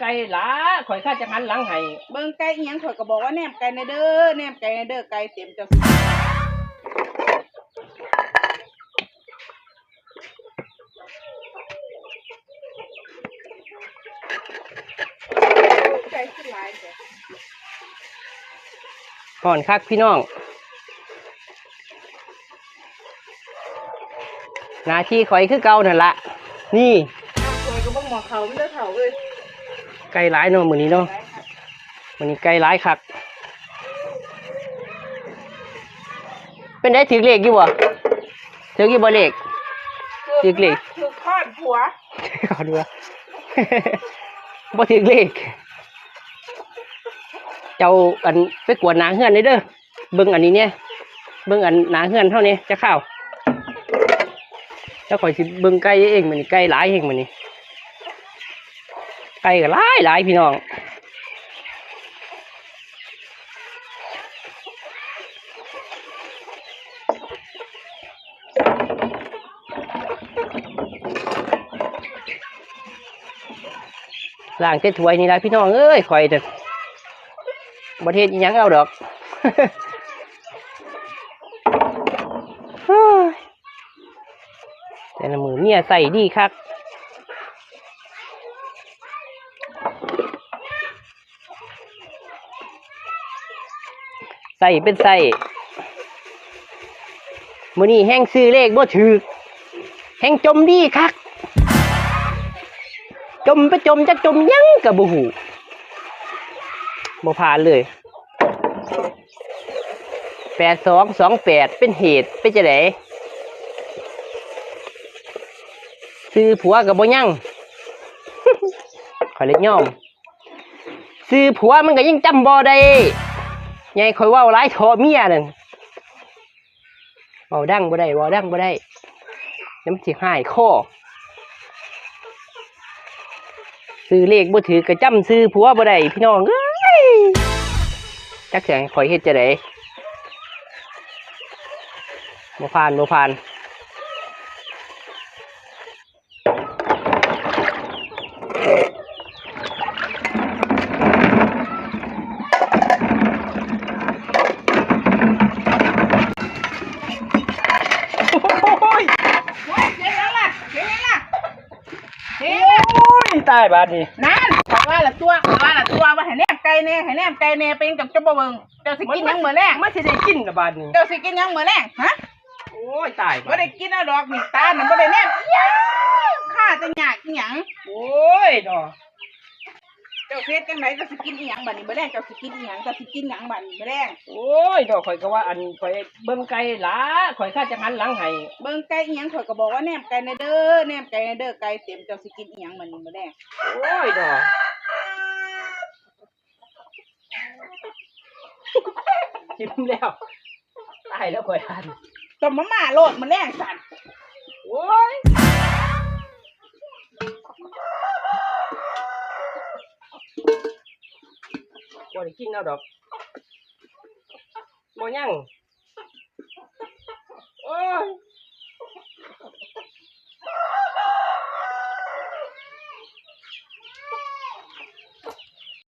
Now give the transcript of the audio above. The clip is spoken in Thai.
ไก่หลาข่อยข้าจะหันหลังให้เบิ่งไก่อีหยังข่อยก็บอกว่าแนมไก่ในเด้อแนมไก่ในเด้อไก่เต็มเจ้าไก่ขึ้นหลายจ้ะก่อนคักพี่น้องหนาที่ข่อยคือเก่านั่นละนี่ข่อยก็บ่หมอเขาไม่ได้เขาเอ้ย ไก่หลายเนาะมื้อนี้เนาะมื้อนี้ไก่หลายคักเป็นได้ถือเลขอยู่บ่ถือกี่บ่เลขจิกเลยคือทอดผัวขอดูว่าบ่ถือเลขเจ้าอันไปกวดหนาเฮือนนี่เด้อเบิ่งอันนี้เนี่ยเบิ่งอันหนาเฮือนเท่านี้จะเข้าแล้วข่อยสิเบิ่งไก่เองมันไก่หลายเองมันนี่ไก่ก็หลายหลายพี่น้องล้างเต็ถ้วยนี่ละพี่น้องเอ้ยข่อยเด้อบ่เทศยังเอาดอกเฮ้ยแต่ละมือเมียใส่ดีคัก ใส่เป็นใส่มือนี้แห้งซื้อเลขบ่ถือแห้งจมดีคัก จมไปจมจักจมยังกับบูหูบ่ผ่านเลยแปดสองสองแปดเป็นเหตุเป็นจะไดซื้อผัวกับบ่ยังขอยเล็กย่อมซื้อผัวมันก็ยังจำบ่ได้ ยายคอยว่าร้ายทอเมียนั่นเอาดังบ่ได้เอาดังบ่ได้น้ำสิหายคอซื้อเลขบ่ถือกระจำซื้อผัวบ่ได้พี่น้องเอ้ยจักเสียงคอยเฮ็ดจะได้บ่ผ่านบ่ผ่านโอ้ย โอ้ยเจ๊ยังล่ะเจ๊ยังล่ะเจ๊ โอ้ย ตายบาดนี้นั่นขอว่าละตัวขอว่าละตัวว่าให้แนมไก่แน่ให้แนมไก่แน่เป็นกับเจ้าบ่เบิ่งเจ้าสิกินหยังมื้อแรงมันสิได้กินละบาดนี้เจ้าสิกินหยังมื้อแรงฮะโอ้ยตายบ่ได้กินเอาดอกนี่ตานั่นบ่ได้แนมอิหยังข้าจะยากอีหยัง โอ้ยดอก เจ้าเฮ็ดจังไดเจ้าสิกินอีหยังบัดนี้มื้อแรงเจ้าสิกินอีหยังเจ้าสิกินหยังบัดนี้มื้อแรงโอ้ยดอกข่อยก็ว่าอันข่อยเบิ่งไก่หลาข่อยข้าจะหันหลังให้เบิ่งไก่อีหยังข่อยก็บอกว่าแนมไก่ในเด้อแนมไก่ในเด้อไก่เต็มเจ้าสิกินอีหยังบัดนี้มื้อแรงโอ้ยดอกจิ้มแล้วตายแล้วข่อยทันต้มมาม่าโลดมื้อแรงสั่น บ่ได้กินแล้วดอกบ่ยังโอ้ย